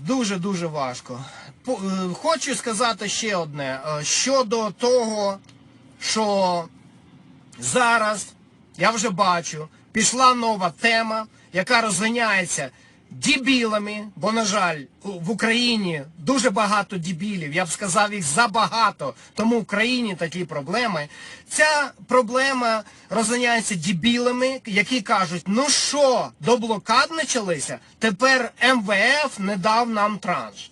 Дуже-дуже важко. Е, Хочу сказати ще одне. е, Щодо того, що зараз, я вже бачу, пішла нова тема, яка розганяється дібілами, бо, на жаль, в Україні дуже багато дібілів, я б сказав їх забагато, тому в Україні такі проблеми. Ця проблема розганяється дібілами, які кажуть, ну що, до блокад почалися, тепер МВФ не дав нам транш.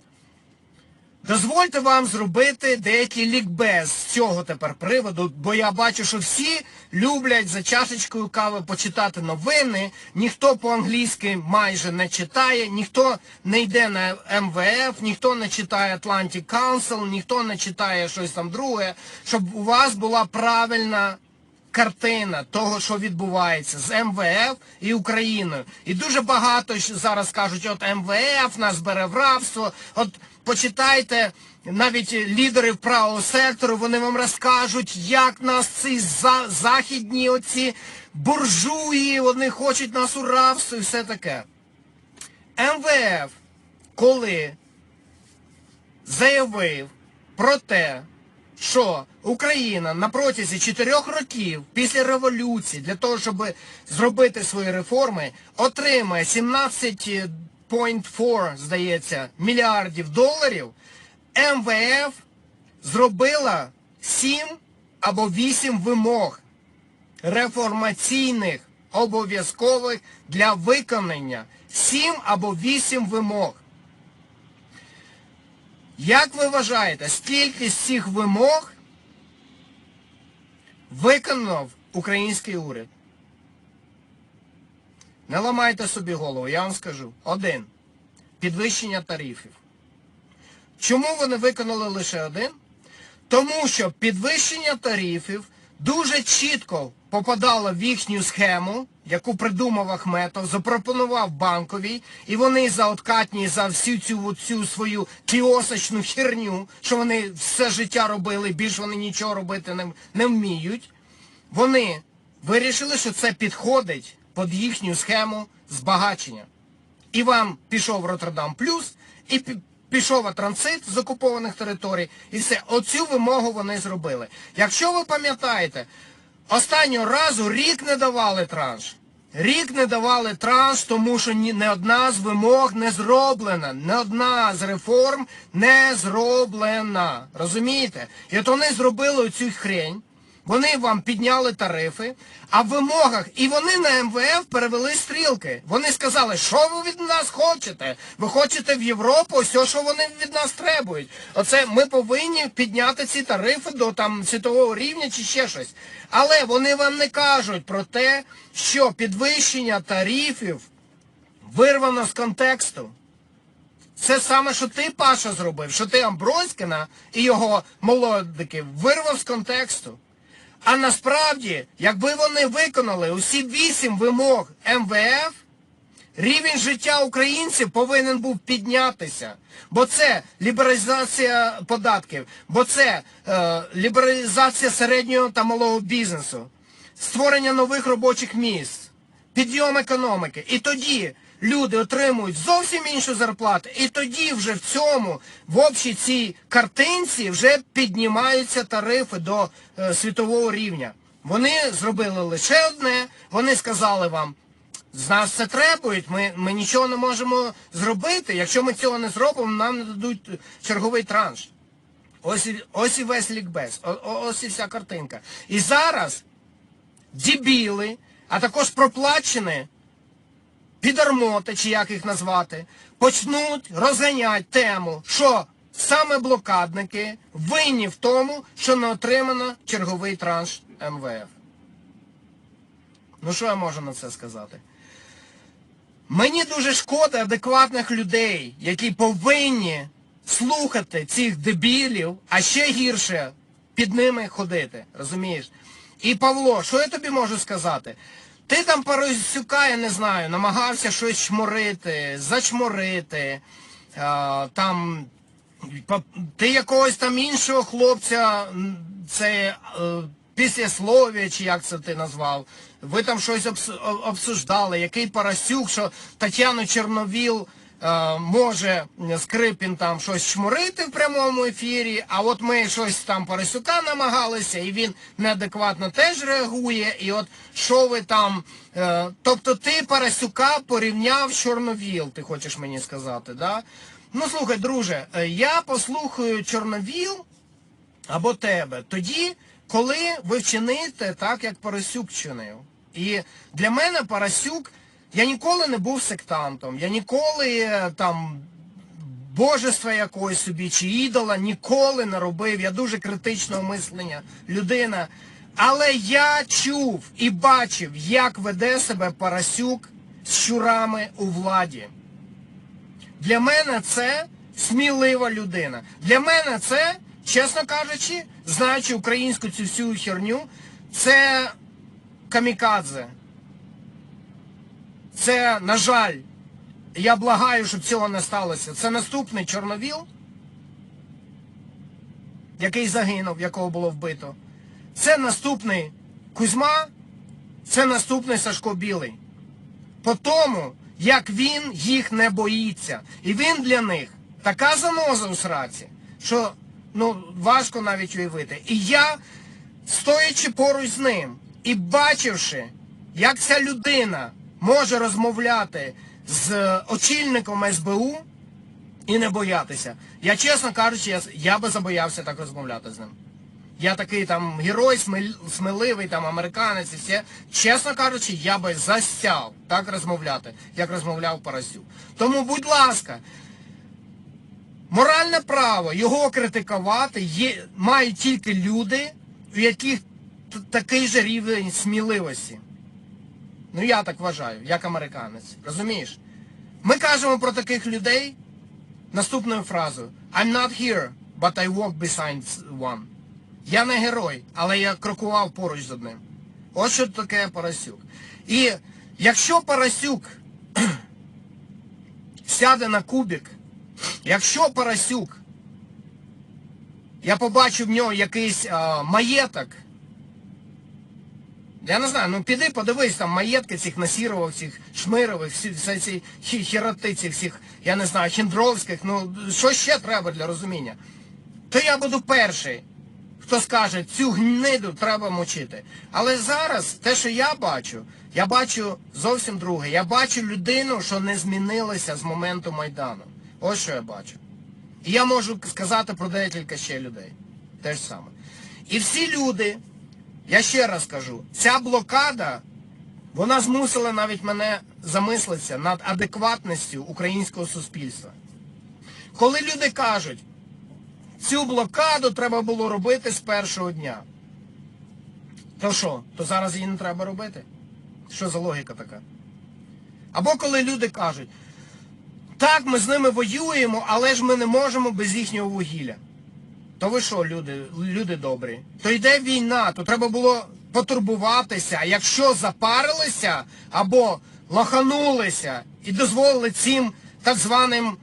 Дозвольте вам зробити деякий лікбез з цього тепер приводу, бо я бачу, що всі люблять за чашечкою кави почитати новини, ніхто по-англійськи майже не читає, ніхто не йде на МВФ, ніхто не читає Atlantic Council, ніхто не читає щось там друге, щоб у вас була правильна картина того, що відбувається з МВФ і Україною. І дуже багато зараз кажуть, от МВФ нас бере в рабство. От почитайте, навіть лідери правого сектору, вони вам розкажуть, як нас ці за- західні оці буржуї, вони хочуть нас у рабство і все таке. МВФ, коли заявив про те, що Україна на протязі чотирьох років після революції для того, щоб зробити свої реформи, отримає 17,4, здається, мільярдів доларів, МВФ зробила 7 або 8 вимог реформаційних обов'язкових для виконання. 7 або 8 вимог. Як ви вважаєте, скільки з цих вимог виконав український уряд? Не ламайте собі голову, я вам скажу. Один. Підвищення тарифів. Чому вони виконали лише один? Тому що підвищення тарифів дуже чітко попадало в їхню схему, яку придумав Ахметов, запропонував банковій, і вони за откатні, за всю цю, цю свою кіосочну херню, що вони все життя робили, більше вони нічого робити не, не вміють. Вони вирішили, що це підходить під їхню схему збагачення. І вам пішов Роттердам Плюс, і пішов транзит з окупованих територій, і все. Оцю вимогу вони зробили. Якщо ви пам'ятаєте, останнього разу рік не давали транш. Рік не давали транш, тому що ні, не одна з вимог не зроблена. Не одна з реформ не зроблена. Розумієте? І от вони зробили оцю хрень. Вони вам підняли тарифи, а в вимогах, і вони на МВФ перевели стрілки. Вони сказали, що ви від нас хочете? Ви хочете в Європу, ось що вони від нас требують. Оце ми повинні підняти ці тарифи до там світового рівня чи ще щось. Але вони вам не кажуть про те, що підвищення тарифів вирвано з контексту. Це саме, що ти, Паша, зробив, що ти Амброськіна і його молодики вирвав з контексту. А насправді, якби вони виконали усі вісім вимог МВФ, рівень життя українців повинен був піднятися. Бо це лібералізація податків, бо це е, лібералізація середнього та малого бізнесу, створення нових робочих місць, підйом економіки. І тоді люди отримують зовсім іншу зарплату. І тоді вже в цьому, в общій цій картинці, вже піднімаються тарифи до е, світового рівня. Вони зробили лише одне, вони сказали вам, з нас це требують, ми, ми нічого не можемо зробити. Якщо ми цього не зробимо, нам не дадуть черговий транш. Ось, ось і весь лікбез, ось і вся картинка. І зараз дібіли, а також проплачені підармоти, чи як їх назвати, почнуть розганяти тему, що саме блокадники винні в тому, що не отримано черговий транш МВФ. Ну що я можу на це сказати? Мені дуже шкода адекватних людей, які повинні слухати цих дебілів, а ще гірше під ними ходити. Розумієш? І Павло, що я тобі можу сказати? Ти там Парасюка, я не знаю, намагався щось чморити, зачморити, а, там ти якогось там іншого хлопця, це після післяслов'я, чи як це ти назвав. Ви там щось обсуждали, який Парасюк, що Тетяну Чорновіл е, може Скрипін там щось чмурити в прямому ефірі, а от ми щось там Парасюка намагалися, і він неадекватно теж реагує. І от що ви там. Е, тобто ти Парасюка порівняв з Чорновіл, ти хочеш мені сказати, да? Ну слухай, друже, е, я послухаю Чорновіл або тебе тоді, коли ви вчините так, як Парасюк чинив. І для мене Парасюк, я ніколи не був сектантом, я ніколи е, там божества якогось собі чи ідола ніколи не робив. Я дуже критичного мислення людина. Але я чув і бачив, як веде себе Парасюк з щурами у владі. Для мене це смілива людина. Для мене це, чесно кажучи, знаючи українську цю всю херню, це камікадзе. Це, на жаль, я благаю, щоб цього не сталося. Це наступний Чорновіл, який загинув, якого було вбито. Це наступний Кузьма, це наступний Сашко Білий. По тому, як він їх не боїться. І він для них така заноза у сраці, що ну, важко навіть уявити. І я, стоячи поруч з ним і бачивши, як ця людина може розмовляти з очільником СБУ і не боятися. Я, чесно кажучи, я, я би забоявся так розмовляти з ним. Я такий там герой, сміливий, там американець і все. Чесно кажучи, я би застяв так розмовляти, як розмовляв Парасюк. Тому, будь ласка, моральне право його критикувати є, мають тільки люди, у яких такий же рівень сміливості. Ну я так вважаю, як американець. Розумієш? Ми кажемо про таких людей наступною фразою I'm not here, but I walk beside one. Я не герой, але я крокував поруч з одним. Ось що таке Парасюк. І якщо Парасюк сяде на кубик, якщо Парасюк, я побачу в нього якийсь а, маєток, я не знаю, ну піди подивись там маєтки цих Насірових, цих Шмирових, всі, всі ці хі- цих всіх, я не знаю, хіндровських, ну що ще треба для розуміння? То я буду перший, хто скаже, цю гниду треба мочити. Але зараз те, що я бачу, я бачу зовсім друге. Я бачу людину, що не змінилася з моменту Майдану. Ось що я бачу. І я можу сказати про декілька ще людей. Те ж саме. І всі люди, я ще раз кажу, ця блокада, вона змусила навіть мене замислитися над адекватністю українського суспільства. Коли люди кажуть, цю блокаду треба було робити з першого дня. То що, то зараз її не треба робити? Що за логіка така? Або коли люди кажуть, так, ми з ними воюємо, але ж ми не можемо без їхнього вугілля. То ви що, люди, люди добрі? То йде війна, то треба було потурбуватися. Якщо запарилися або лоханулися і дозволили цим так званим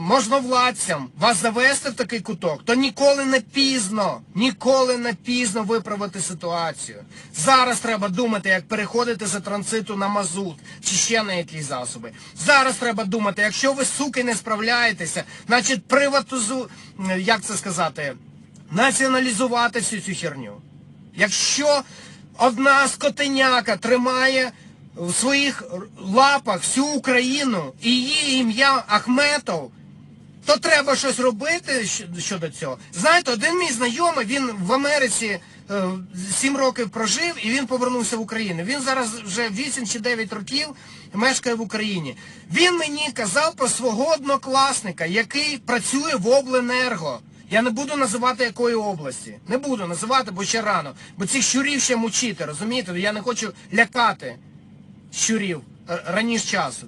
можновладцям вас завести в такий куток, то ніколи не пізно, ніколи не пізно виправити ситуацію. Зараз треба думати, як переходити за транзиту на мазут чи ще на якісь засоби. Зараз треба думати, якщо ви, суки, не справляєтеся, значить приватизу, е, як це сказати, націоналізувати всю цю херню. Якщо одна скотиняка тримає в своїх лапах всю Україну і її ім'я Ахметов, то треба щось робити щодо цього. Знаєте, один мій знайомий, він в Америці е, сім років прожив і він повернувся в Україну. Він зараз вже 8 чи 9 років мешкає в Україні. Він мені казав про свого однокласника, який працює в обленерго. Я не буду називати якої області. Не буду називати, бо ще рано. Бо цих щурів ще мучити, розумієте? Я не хочу лякати щурів е, раніше часу.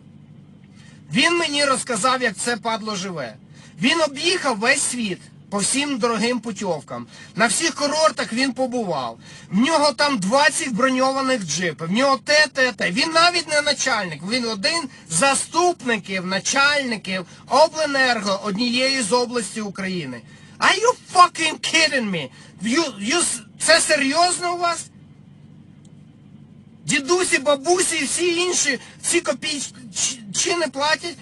Він мені розказав, як це падло живе. Він об'їхав весь світ по всім дорогим путівкам. На всіх курортах він побував. В нього там 20 броньованих джипів, в нього те, те, те. Він навіть не начальник, він один з заступників, начальників обленерго однієї з області України. Are you fucking kidding me? You, you, це серйозно у вас? Дідусі, бабусі і всі інші, всі копійчини платять.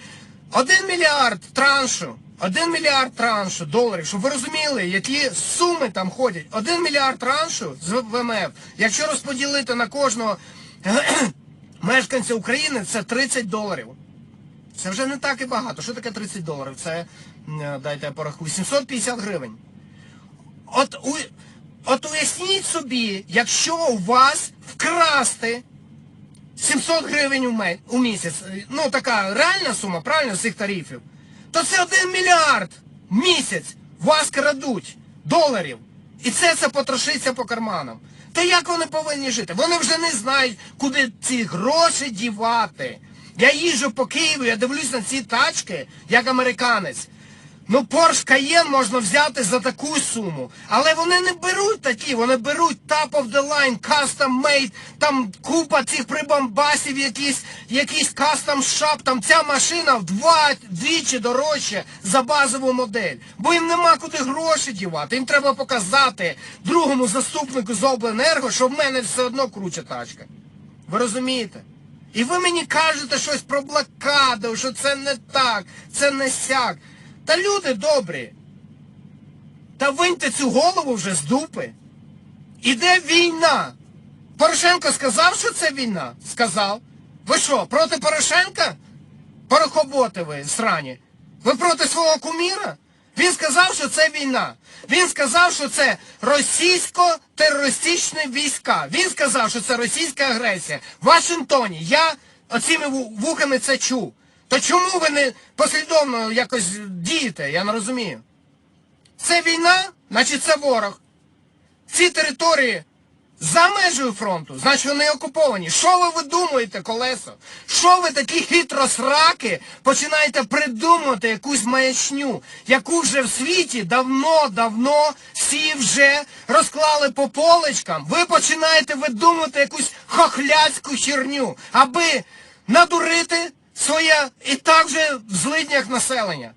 Один мільярд траншу, один мільярд траншу доларів, щоб ви розуміли, які суми там ходять. Один мільярд траншу з ВМФ, якщо розподілити на кожного мешканця України, це 30 доларів. Це вже не так і багато. Що таке 30 доларів? Це, дайте я порахую, 750 гривень. От, у, от уясніть собі, якщо у вас вкрасти 700 гривень у, місяць, ну така реальна сума, правильно, з цих тарифів, то це 1 мільярд в місяць вас крадуть доларів. І це це потрошиться по карманам. То як вони повинні жити? Вони вже не знають, куди ці гроші дівати. Я їжджу по Києву, я дивлюсь на ці тачки, як американець. Ну, Porsche Cayenne можна взяти за таку суму. Але вони не беруть такі, вони беруть top of the line, custom made, там купа цих прибамбасів, якісь, якийсь custom shop, там ця машина вдва, вдвічі дорожче за базову модель. Бо їм нема куди гроші дівати. Їм треба показати другому заступнику з обленерго, що в мене все одно круче тачка. Ви розумієте? І ви мені кажете щось про блокаду, що це не так, це не сяк. Та люди добрі. Та виньте цю голову вже з дупи. Іде війна. Порошенко сказав, що це війна? Сказав. Ви що, проти Порошенка? Порохоботи ви, срані. Ви проти свого куміра? Він сказав, що це війна. Він сказав, що це російсько-терористичні війська. Він сказав, що це російська агресія. В Вашингтоні я оціми вухами це чув. То чому ви не послідовно якось дієте? Я не розумію. Це війна, значить це ворог. Ці території за межею фронту, значить вони окуповані. Що ви видумуєте, колесо? Що ви такі хитросраки починаєте придумувати якусь маячню, яку вже в світі давно-давно всі вже розклали по поличкам. Ви починаєте видумувати якусь хохляцьку херню, аби надурити своє і так же в злиднях населення.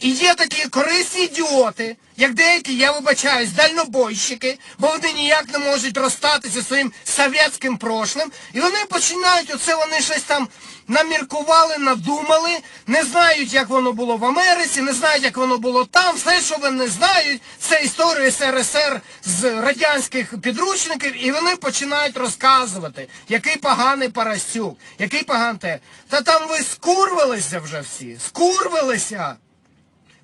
І є такі корисні ідіоти, як деякі, я вибачаюсь, дальнобойщики, бо вони ніяк не можуть розстатися своїм совєтським прошлим. І вони починають, оце вони щось там наміркували, надумали, не знають, як воно було в Америці, не знають, як воно було там. Все, що вони знають, це історія СРСР з радянських підручників, і вони починають розказувати, який поганий Парасюк, який поганий те. Та там ви скурвилися вже всі, скурвилися.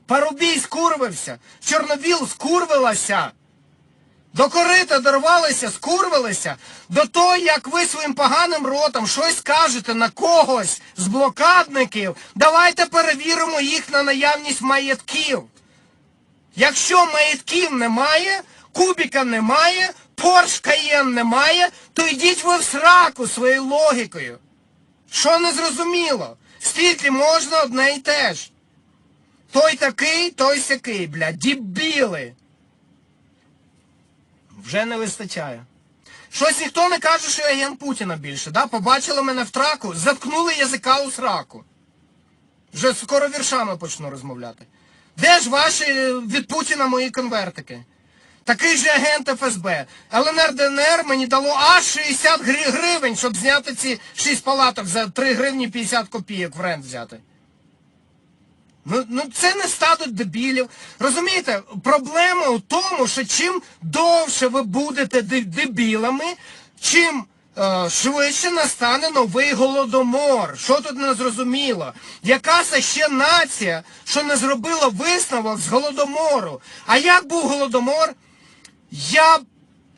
Парубій скурвився, Чорновіл скурвилася. До корита дорвалися, скурвилися. До того, як ви своїм поганим ротом щось кажете на когось з блокадників, давайте перевіримо їх на наявність маєтків. Якщо маєтків немає, кубіка немає, Порш Каєн немає, то йдіть ви в сраку своєю логікою. Що не зрозуміло? Стільки можна одне й те ж. Той такий, той сякий, блядь, дібіли. Вже не вистачає. Щось ніхто не каже, що я агент Путіна більше, да? Побачили мене в траку, заткнули язика у сраку. Вже скоро віршами почну розмовляти. Де ж ваші е, від Путіна мої конвертики? Такий же агент ФСБ. ЛНР ДНР мені дало аж 60 гривень, щоб зняти ці 6 палаток за 3 гривні 50 копійок в рент взяти. Ну, ну це не стадо дебілів. Розумієте, проблема у тому, що чим довше ви будете дебілами, чим е, швидше настане новий голодомор. Що тут не зрозуміло? Яка це ще нація, що не зробила висновок з голодомору? А як був голодомор? Я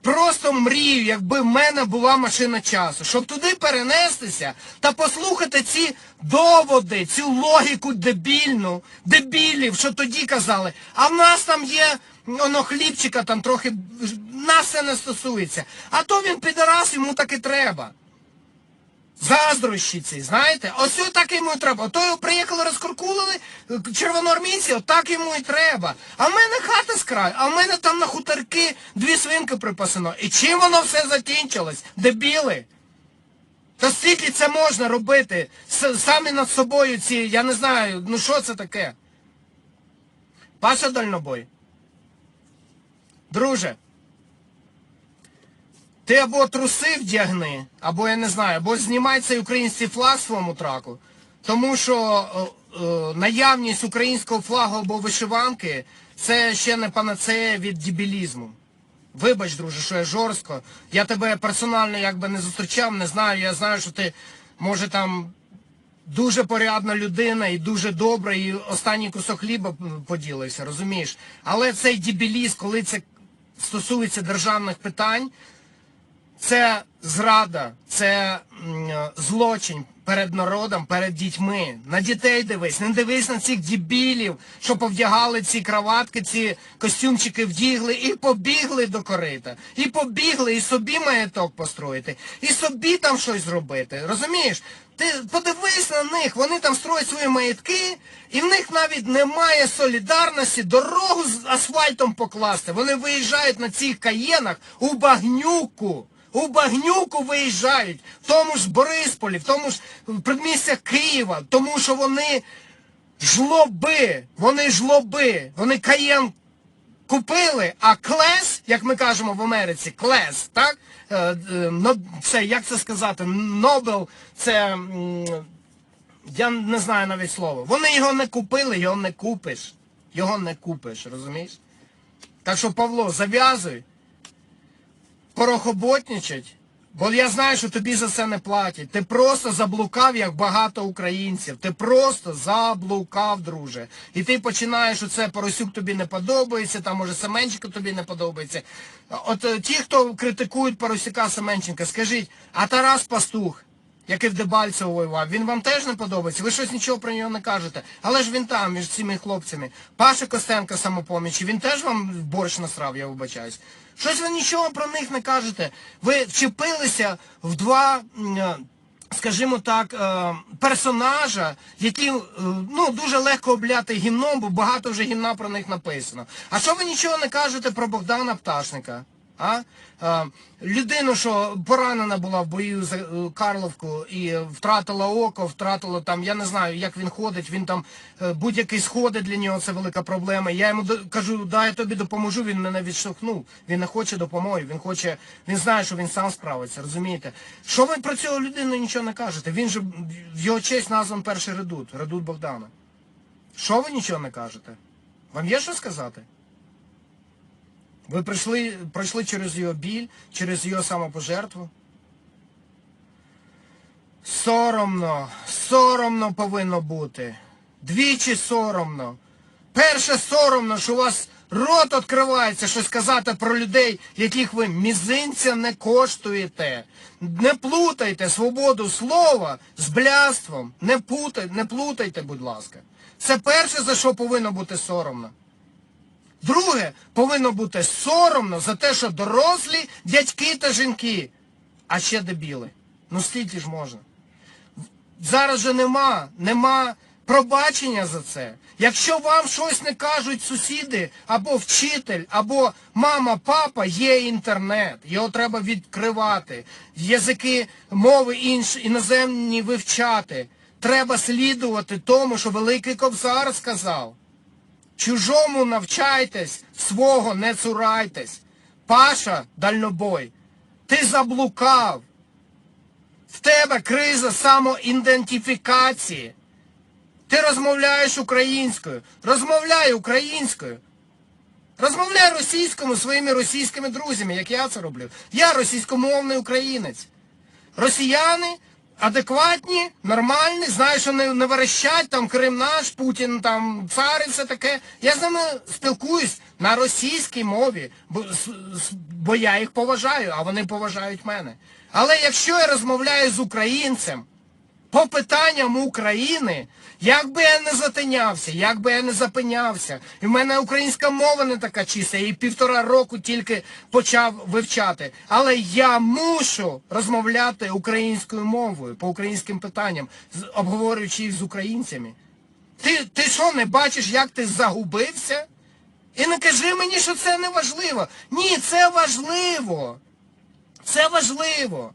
просто мрію, якби в мене була машина часу, щоб туди перенестися та послухати ці доводи, цю логіку дебільну, дебілів, що тоді казали, а в нас там є воно хлібчика там трохи, нас це не стосується. А то він підарас, йому так і треба. Заздрощі ці, знаєте? Ось так йому і треба. Ото приїхали, розкуркулили е, червоноармійці, отак йому і треба. А в мене хата з краю, а в мене там на хуторки дві свинки припасено. І чим воно все закінчилось? Дебіли? Та скільки це можна робити? Самі над собою ці, я не знаю, ну що це таке? Паша дальнобой. Друже. Ти або труси вдягни, або я не знаю, або знімай цей український флаг в своєму траку. Тому що е, е, наявність українського флагу або вишиванки це ще не панацея від дебілізму. Вибач, друже, що я жорстко. Я тебе персонально якби не зустрічав, не знаю. Я знаю, що ти може там дуже порядна людина і дуже добра, і останній кусок хліба поділився, розумієш? Але цей дебілізм, коли це стосується державних питань, це зрада, це злочин перед народом, перед дітьми. На дітей дивись, не дивись на цих дебілів, що повдягали ці краватки, ці костюмчики вдігли і побігли до корита. І побігли, і собі маєток построїти, і собі там щось зробити. Розумієш? Ти подивись на них, вони там строять свої маєтки, і в них навіть немає солідарності дорогу з асфальтом покласти. Вони виїжджають на цих каєнах у багнюку. У багнюку виїжджають, в тому ж Борисполі, в тому ж предмістя Києва, тому що вони жлоби, вони жлоби, вони каєн купили, а клес, як ми кажемо в Америці, клес, так? Е, е, Це, як це сказати, Нобел, це, я не знаю навіть слова. Вони його не купили, його не купиш. Його не купиш, розумієш? Так що, Павло, зав'язуй, порохоботничать, бо я знаю, що тобі за це не платять. Ти просто заблукав, як багато українців. Ти просто заблукав, друже. І ти починаєш оце Поросюк тобі не подобається, там може Семенченко тобі не подобається. От е, ті, хто критикують Поросюка Семенченка, скажіть, а Тарас Пастух, який в Дебальцево воював, він вам теж не подобається? Ви щось нічого про нього не кажете. Але ж він там, між цими хлопцями. Паша Костенко самопомічі, він теж вам борщ насрав, я вибачаюсь. Щось ви нічого про них не кажете. Ви вчепилися в два. е, Скажімо так, е, персонажа, які е, ну дуже легко обляти гімном, бо багато вже гімна про них написано. А що ви нічого не кажете про Богдана Пташника? А? Людину, що поранена була в бою за е, Карловку і втратила око, втратила там, я не знаю, як він ходить, він там е, будь-який сходи для нього це велика проблема. Я йому кажу, дай я тобі допоможу, він мене відштовхнув. Він не хоче допомоги, він хоче, він знає, що він сам справиться, розумієте? Що ви про цього людину нічого не кажете? Він же в його честь назван перший редут, редут Богдана. Що ви нічого не кажете? Вам є що сказати? Ви прийшли, пройшли через його біль, через його самопожертву. Соромно, соромно повинно бути. Двічі соромно. Перше соромно, що у вас рот відкривається, щось сказати про людей, яких ви мізинця не коштуєте. Не плутайте свободу слова з бляством. Не, путай, не плутайте, будь ласка. Це перше, за що повинно бути соромно. Друге, повинно бути соромно за те, що дорослі дядьки та жінки, а ще дебіли. Ну стільки ж можна. Зараз же нема, нема пробачення за це. Якщо вам щось не кажуть сусіди, або вчитель, або мама, папа, є інтернет. Його треба відкривати. Язики, мови інші, іноземні вивчати. Треба слідувати тому, що Великий Кобзар сказав. Чужому навчайтесь, свого не цурайтесь. Паша, дальнобой, ти заблукав. В тебе криза самоідентифікації. Ти розмовляєш українською. Розмовляй українською. Розмовляй російською своїми російськими друзями, як я це роблю. Я російськомовний українець. Росіяни адекватні, нормальні, знаю, що не, не верещать, там Крим наш, Путін, там цар і все таке. Я з ними спілкуюсь на російській мові, бо, бо я їх поважаю, а вони поважають мене. Але якщо я розмовляю з українцем, по питанням України, як би я не затинявся, як би я не запинявся, і в мене українська мова не така чиста, я її півтора року тільки почав вивчати. Але я мушу розмовляти українською мовою по українським питанням, обговорюючи їх з українцями. Ти, ти що, не бачиш, як ти загубився? І не кажи мені, що це не важливо. Ні, це важливо. Це важливо.